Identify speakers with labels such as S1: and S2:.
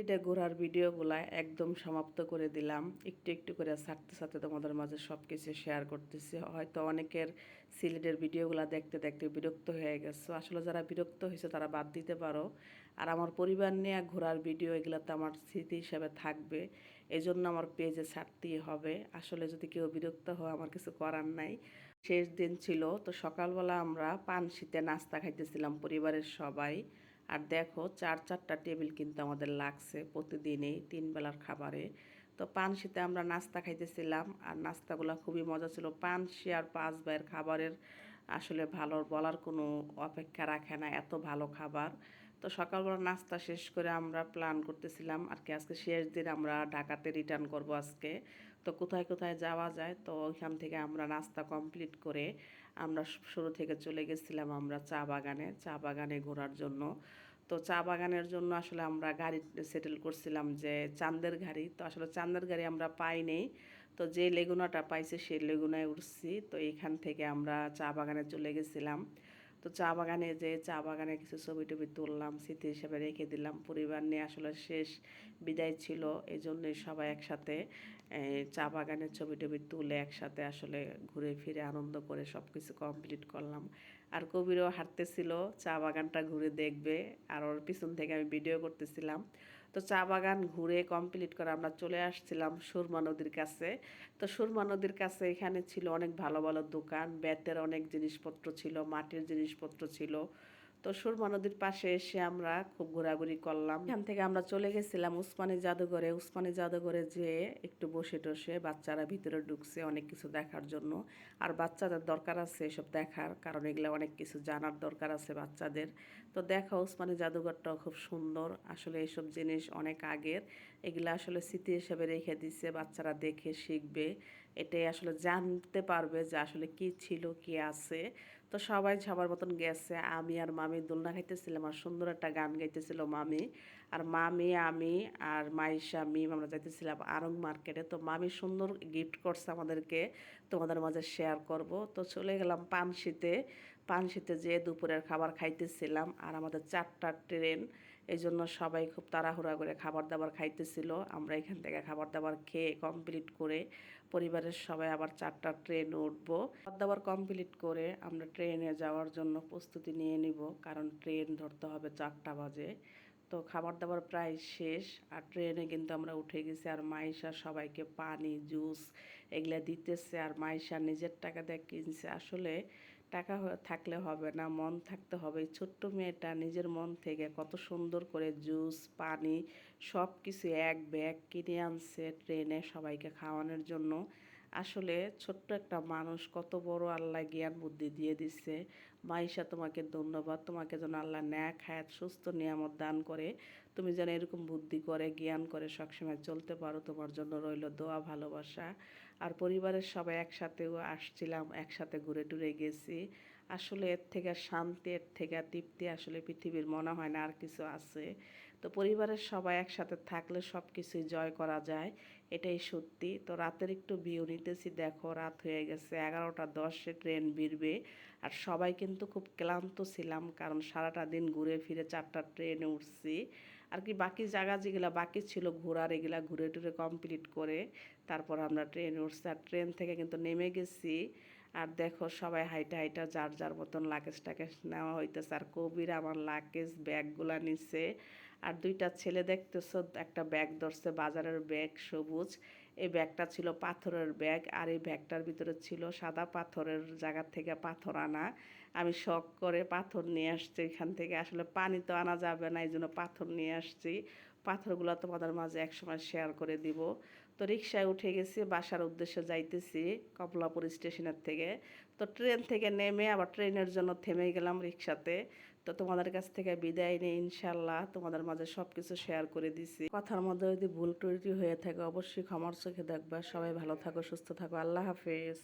S1: এটা ঘোরার ভিডিওগুলা একদম সমাপ্ত করে দিলাম। একটু একটু করে ছাড়তে ছাড়তে তোমাদের মাঝে সব কিছু শেয়ার করতেছি। হয়তো অনেকের সিলেটের ভিডিওগুলা দেখতে দেখতে বিরক্ত হয়ে গেছে। আসলে যারা বিরক্ত হয়েছে তারা বাদ দিতে পারো। আর আমার পরিবার নিয়ে ঘোরার ভিডিও এগুলাতে আমার স্মৃতি হিসাবে থাকবে। এই জন্য আমার পেজে ছাড়তেই হবে। আসলে যদি কেউ বিরক্ত হয়, আমার কিছু করার নাই। শেষ দিন ছিল, তো সকালবেলা আমরা পান শীতে নাস্তা খাইতেছিলাম পরিবারের সবাই। আর দেখো চার, চারটা টেবিল কিন্তু আমাদের লাগছে প্রতিদিনই, তিন বেলার খাবারে। তো পানশিতে আমরা নাস্তা খাইতেছিলাম আর নাস্তাগুলো খুবই মজা ছিল। পানশি আর পাঁচ ভাইয়ের খাবারের আসলে ভালো বলার কোনো অপেক্ষা রাখে না, এত ভালো খাবার। তো সকালবেলা নাস্তা শেষ করে আমরা প্ল্যান করতেছিলাম আর কি আজকে শেষ দিন আমরা ঢাকাতে রিটার্ন করব আজকে। তো কোথায় কোথায় যাওয়া যায়? তো ওইখান থেকে আমরা নাস্তা কমপ্লিট করে আমরা শুরু থেকে চলে গেছিলাম আমরা চা বাগানে। চা বাগানে ঘোরার জন্য। তো চা বাগানের জন্য আসলে আমরা গাড়ি সেটেল করছিলাম যে চান্দের গাড়ি। তো আসলে চান্দের গাড়ি আমরা পাইনি তো যে লেগুনাটা পাইছে সেই লেগুনায় উঠছি। তো এইখান থেকে আমরা চা বাগানে চলে গেছিলাম। তো চা বাগানে যে চা বাগানে কিছু ছবি টবি তুললাম, স্মৃতি হিসেবে রেখে দিলাম। পরিবার নিয়ে আসলে শেষ বিদায় ছিল। এই জন্যই সবাই একসাথে চা বাগানের ছবি টবি তুলে একসাথে আসলে ঘুরে ফিরে আনন্দ করে সব কিছু কমপ্লিট করলাম। আর কবিরও হাঁটতেছিল, চা বাগানটা ঘুরে দেখবে। আর ওর পিছন থেকে আমি ভিডিও করতেছিলাম। তো চা বাগান ঘুরে কমপ্লিট করে আমরা চলে আসছিলাম সুরমা নদীর কাছে। তো সুরমা নদীর কাছে এখানে ছিল অনেক ভালো ভালো দোকান, বেতের অনেক জিনিসপত্র ছিল, মাটির জিনিসপত্র ছিল। তো সুরমা নদীর পাশে এসে আমরা খুব ঘোরাঘুরি করলাম। এখান থেকে আমরা চলে গেছিলাম উসমানী জাদুঘরে। উসমানী জাদুঘরে যেয়ে একটু বসে টসে বাচ্চারা ভিতরে ঢুকছে অনেক কিছু দেখার জন্য। আর বাচ্চাদের দরকার আছে এসব দেখার কারণ এগুলো অনেক কিছু জানার দরকার আছে বাচ্চাদের। তো দেখা উসমানী জাদুঘরটাও খুব সুন্দর। আসলে এসব জিনিস অনেক আগের। এগুলো আসলে স্মৃতি হিসেবে রেখে দিচ্ছে বাচ্চারা দেখে শিখবে। এটাই আসলে জানতে পারবে যে আসলে কি ছিল, কি আছে। তো সবাই সবার মতন গেছে। আমি আর মামি দোলনা খাইতেছিলাম আর সুন্দর একটা গান গাইতেছিল মামি। আর মামি, আমি আর মাইশা, মিম আমরা যাইতেছিলাম আরং মার্কেটে। তো মামি সুন্দর গিফট করছে আমাদেরকে। তোমাদের মাঝে শেয়ার করব। তো চলে গেলাম পানশিতে। পানশিতে যেয়ে দুপুরের খাবার খাইতেছিলাম আর আমাদের চারটা ট্রেন এই জন্য সবাই খুব তাড়াহুড়া করে খাবার দাবার খাইতেছিল। আমরা এখান থেকে খাবার দাবার খেয়ে কমপ্লিট করে পরিবারের সবাই আবার চারটা ট্রেন উঠবো। খাবার দাবার কমপ্লিট করে আমরা ট্রেনে যাওয়ার জন্য প্রস্তুতি নিয়ে নিব, কারণ ট্রেন ধরতে হবে চারটা বাজে। তো খাবার দাবার প্রায় শেষ, আর ট্রেনে কিন্তু আমরা উঠে গেছি আর মাইশা সবাইকে পানি, জুস এগুলা দিতেছে আর মাইশা নিজের টাকা দিয়ে কিনছে। আসলে টাকা থাকলে হবে না, মন থাকতে হবে। ছোট্ট মেয়েটা নিজের মন থেকে কত সুন্দর করে জুস, পানি সব কিছু এক ব্যাগ কিনে আনছে ট্রেনে সবাইকে খাওয়ানোর জন্য। আসলে ছোট্ট একটা মানুষ কত বড় আল্লাহ জ্ঞান বুদ্ধি দিয়ে দিচ্ছে মাইশা তোমাকে ধন্যবাদ। তোমাকে যেন আল্লাহ ন্যাক, হায়াত, সুস্থ নিয়ামত দান করে। তুমি যেন এরকম বুদ্ধি করে, জ্ঞান করে সবসময় চলতে পারো। তোমার জন্য রইল দোয়া, ভালোবাসা। আর পরিবারের সবাই একসাথেও আসছিলাম, একসাথে ঘুরে টুরে গেছি। আসলে এর থেকে শান্তি, এর থেকে তৃপ্তি আসলে পৃথিবীর মনে হয় না, আর কিছু আছে। তো পরিবারের সবাই একসাথে থাকলে সব কিছুই জয় করা যায়, এটাই সত্যি। তো রাতের একটু ভিউ নিতেছি, দেখো রাত হয়ে গেছে, এগারোটা দশে ট্রেন বিরবে আর সবাই কিন্তু খুব ক্লান্ত ছিলাম, কারণ সারাটা দিন ঘুরে ফিরে চারটা ট্রেনে উঠছি। আর কি বাকি জায়গা যেগুলো বাকি ছিল ঘোরার, এগুলা ঘুরে টুরে কমপ্লিট করে তারপর আমরা ট্রেনে উঠছি। আর ট্রেন থেকে কিন্তু নেমে গেছি। আর দেখো সবাই হাইটা হাইটা যার যার মতন লাগেজ টাকেজ নেওয়া হইতেছে। আর কবির আমার লাগেজ ব্যাগগুলা নিচ্ছে আর দুইটা ছেলে দেখতেছো, একটা ব্যাগ ধরছে বাজারের ব্যাগ সবুজ। এই ব্যাগটা ছিল পাথরের ব্যাগ। আর এই ব্যাগটার ভিতরে ছিল সাদা পাথরের জায়গা থেকে পাথর আনা। আমি শখ করে পাথর নিয়ে আসছি এখান থেকে। আসলে পানি তো আনা যাবে না এই জন্য পাথর নিয়ে আসছি। পাথরগুলো তোমাদের মাঝে একসময় শেয়ার করে দিব। তো রিক্সায় উঠে গেছি, বাসার উদ্দেশ্যে যাইতেছি কমলাপুর স্টেশনের থেকে। তো ট্রেন থেকে নেমে আবার ট্রেনের জন্য থেমে গেলাম রিক্সাতে তো তোমাদের কাছ থেকে বিদায় নিয়ে ইনশাল্লাহ, তোমাদের মাঝে সব কিছু শেয়ার করে দিছি। কথার মধ্যে যদি ভুল টুটি হয়ে থাকে অবশ্যই ক্ষমার চোখে দেখবা। সবাই ভালো থাকো, সুস্থ থাকো। আল্লাহ হাফেজ।